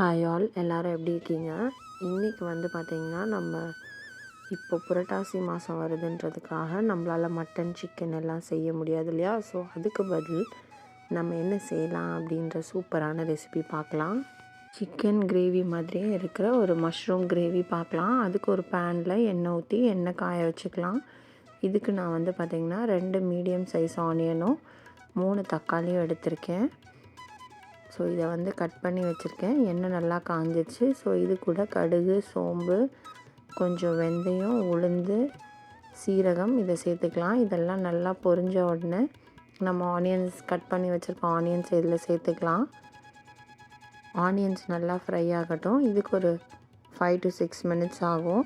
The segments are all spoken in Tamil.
ஹாய் ஆல் எல்லோரும் எப்படி இருக்கீங்க? இன்றைக்கி வந்து பார்த்திங்கன்னா நம்ம இப்போ புரட்டாசி மாதம் வருதுன்றதுக்காக நம்மளால் மட்டன் சிக்கன் எல்லாம் செய்ய முடியாது இல்லையா? ஸோ அதுக்கு பதில் நம்ம என்ன செய்யலாம் அப்படின்ற சூப்பரான ரெசிபி பார்க்கலாம். சிக்கன் கிரேவி மாதிரியே இருக்கிற ஒரு மஷ்ரூம் கிரேவி பார்க்கலாம். அதுக்கு ஒரு பேனில் எண்ணெய் ஊற்றி எண்ணெய் காய வச்சுக்கலாம். இதுக்கு நான் வந்து பார்த்திங்கன்னா ரெண்டு மீடியம் சைஸ் ஆனியனும் மூணு தக்காளியும் எடுத்திருக்கேன். ஸோ இதை வந்து கட் பண்ணி வச்சுருக்கேன். எண்ணெய் நல்லா காஞ்சிச்சு ஸோ இது கூட கடுகு சோம்பு கொஞ்சம் வெந்தயம் உளுந்து சீரகம் இதை சேர்த்துக்கலாம். இதெல்லாம் நல்லா பொரிஞ்ச உடனே நம்ம ஆனியன்ஸ் கட் பண்ணி வச்சுருக்கோம் ஆனியன்ஸ் இதில் சேர்த்துக்கலாம். ஆனியன்ஸ் நல்லா ஃப்ரை ஆகட்டும். இதுக்கு ஒரு ஃபைவ் டு சிக்ஸ் மினிட்ஸ் ஆகும்.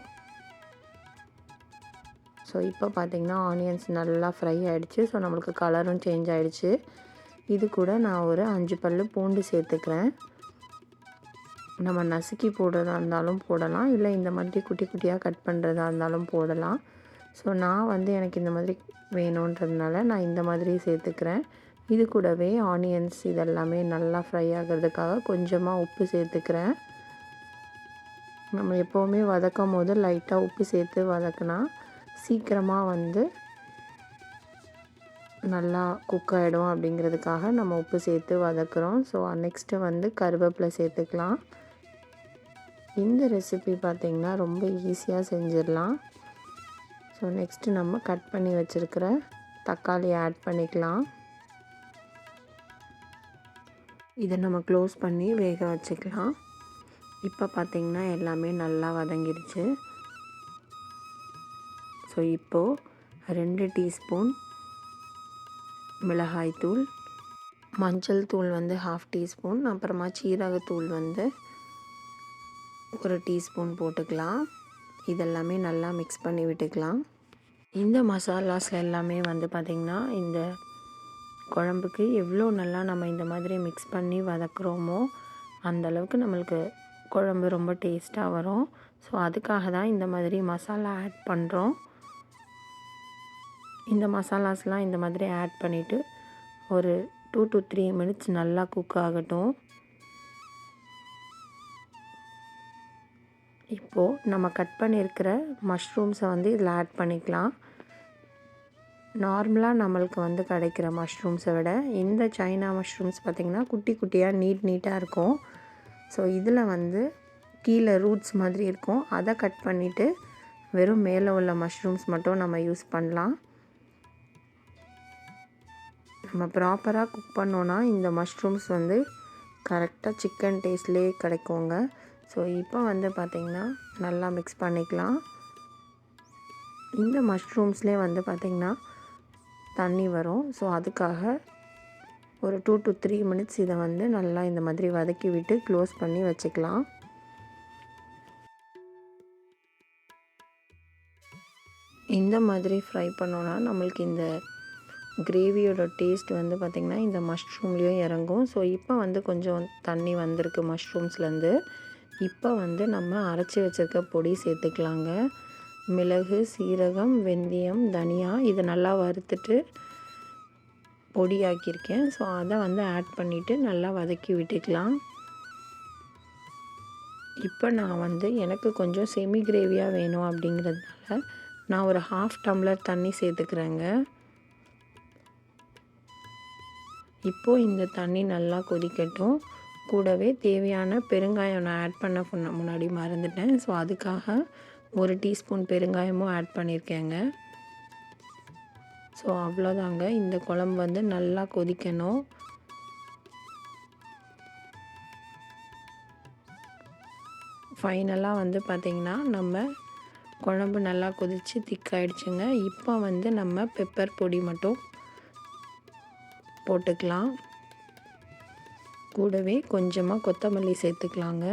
ஸோ இப்போ பார்த்திங்கன்னா ஆனியன்ஸ் நல்லா ஃப்ரை ஆகிடுச்சு ஸோ நம்மளுக்கு கலரும் சேஞ்ச் ஆகிடுச்சு இது கூட நான் ஒரு அஞ்சு பல் பூண்டு சேர்த்துக்கிறேன். நம்ம நசுக்கி போடுறதா இருந்தாலும் போடலாம். இல்லை இந்த மாதிரி குட்டி குட்டியாக கட் பண்ணுறதா இருந்தாலும் போடலாம். ஸோ நான் வந்து எனக்கு இந்த மாதிரி வேணுன்றதுனால நான் இந்த மாதிரி சேர்த்துக்கிறேன். இது கூடவே ஆனியன்ஸ் இதெல்லாமே நல்லா ஃப்ரை ஆகிறதுக்காக கொஞ்சமாக உப்பு சேர்த்துக்கிறேன். நம்ம எப்போவுமே வதக்கும் போது லைட்டாக உப்பு சேர்த்து வதக்கினா சீக்கிரமாக வந்து நல்லா குக் ஆகிடும் அப்படிங்கிறதுக்காக நம்ம உப்பு சேர்த்து வதக்குறோம். ஸோ நெக்ஸ்ட்டு வந்து கருவேப்பிலை சேர்த்துக்கலாம். இந்த ரெசிபி பார்த்திங்கன்னா ரொம்ப ஈஸியாக செஞ்சிடலாம். ஸோ நெக்ஸ்ட்டு நம்ம கட் பண்ணி வச்சுருக்கிற தக்காளி ஆட் பண்ணிக்கலாம். இதை நம்ம க்ளோஸ் பண்ணி வேக வச்சுக்கலாம். இப்போ பார்த்திங்கன்னா எல்லாமே நல்லா வதங்கிடுச்சு. ஸோ இப்போது ரெண்டு டீஸ்பூன் மிளகாய்த்தூள் மஞ்சள் தூள் வந்து ஹாஃப் டீஸ்பூன் அப்புறமா சீரகத்தூள் வந்து ஒரு டீஸ்பூன் போட்டுக்கலாம். இதெல்லாமே நல்லா மிக்ஸ் பண்ணி விட்டுக்கலாம். இந்த மசாலாஸ் எல்லாமே வந்து பார்த்திங்கன்னா இந்த குழம்புக்கு எவ்வளோ நல்லா நம்ம இந்த மாதிரி மிக்ஸ் பண்ணி வதக்குறோமோ அந்தளவுக்கு நம்மளுக்கு குழம்பு ரொம்ப டேஸ்ட்டாக வரும். ஸோ அதுக்காக தான் இந்த மாதிரி மசாலா ஆட் பண்ணுறோம் இந்த மசாலாஸ்லாம் இந்த மாதிரி ஆட் பண்ணிவிட்டு ஒரு டூ டு த்ரீ மினிட்ஸ் நல்லா குக் ஆகட்டும். இப்போது நம்ம கட் பண்ணியிருக்கிற மஷ்ரூம்ஸை வந்து இதில் ஆட் பண்ணிக்கலாம். நார்மலாக நம்மளுக்கு வந்து கிடைக்கிற மஷ்ரூம்ஸை விட இந்த சைனா மஷ்ரூம்ஸ் பார்த்திங்கன்னா குட்டி குட்டியாக நீட் நீட்டாக இருக்கும். ஸோ இதில் வந்து கீழே ரூட்ஸ் மாதிரி இருக்கும். அதை கட் பண்ணிவிட்டு வெறும் மேலே உள்ள மஷ்ரூம்ஸ் மட்டும் நம்ம யூஸ் பண்ணலாம். நம்ம ப்ராப்பராக குக் பண்ணோன்னா இந்த மஷ்ரூம்ஸ் வந்து கரெக்டாக சிக்கன் டேஸ்ட்லேயே கிடைக்குங்க. ஸோ இப்போ வந்து பார்த்திங்கன்னா நல்லா மிக்ஸ் பண்ணிக்கலாம். இந்த மஷ்ரூம்ஸ்லேயே வந்து பார்த்திங்கன்னா தண்ணி வரும். ஸோ அதுக்காக ஒரு டூ டு த்ரீ மினிட்ஸ் இதை வந்து நல்லா இந்த மாதிரி வதக்கி விட்டு க்ளோஸ் பண்ணி வச்சுக்கலாம். இந்த மாதிரி ஃப்ரை பண்ணோன்னா நம்மளுக்கு இந்த கிரேவியோட டேஸ்ட் வந்து பார்த்திங்கன்னா இந்த மஷ்ரூம்லேயும் இறங்கும். ஸோ இப்போ வந்து கொஞ்சம் தண்ணி வந்திருக்கு மஷ்ரூம்ஸ்லேருந்து. இப்போ வந்து நம்ம அரைச்சி வச்சுருக்க பொடி சேர்த்துக்கலாங்க. மிளகு சீரகம் வெந்தயம் தனியா இதை நல்லா வறுத்துட்டு பொடியாக்கியிருக்கேன். ஸோ அதை வந்து ஆட் பண்ணிவிட்டு நல்லா வதக்கி விட்டுக்கலாம். இப்போ நான் வந்து எனக்கு கொஞ்சம் செமி கிரேவியாக வேணும் அப்படிங்கிறதுனால நான் ஒரு ஹாஃப் டம்ளர் தண்ணி சேர்த்துக்கிறேங்க. இப்போது இந்த தண்ணி நல்லா கொதிக்கட்டும். கூடவே தேவையான பெருங்காயம் நான் ஆட் பண்ண முன்னாடி மறந்துட்டேன். ஸோ அதுக்காக ஒரு டீஸ்பூன் பெருங்காயமும் ஆட் பண்ணியிருக்கேங்க ஸோ அவ்வளோதாங்க. இந்த குழம்பு வந்து நல்லா கொதிக்கணும். ஃபைனலாக வந்து பார்த்திங்கன்னா நம்ம குழம்பு நல்லா கொதித்து திக்காயிடுச்சுங்க இப்போ வந்து நம்ம பெப்பர் பொடி மட்டும் போட்டுக்கலாம். கூடவே கொஞ்சமாக கொத்தமல்லி சேர்த்துக்கலாங்க.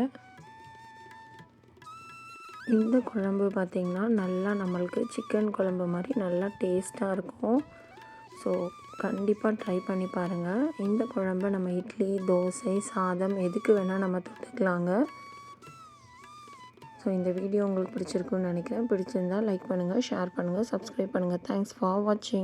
இந்த குழம்பு பார்த்திங்கன்னா நல்லா நம்மளுக்கு சிக்கன் குழம்பு மாதிரி நல்லா டேஸ்ட்டாக இருக்கும். ஸோ கண்டிப்பாக ட்ரை பண்ணி பாருங்கள் இந்த குழம்பு நம்ம இட்லி தோசை சாதம் எதுக்கு வேணால் நம்ம தொட்டுக்கலாங்க. ஸோ இந்த வீடியோ உங்களுக்கு பிடிச்சிருக்குன்னு நினைக்கிறேன். பிடிச்சிருந்தால் லைக் பண்ணுங்கள் ஷேர் பண்ணுங்கள் சப்ஸ்கிரைப் பண்ணுங்கள் தேங்க்ஸ் ஃபார் வாட்சிங்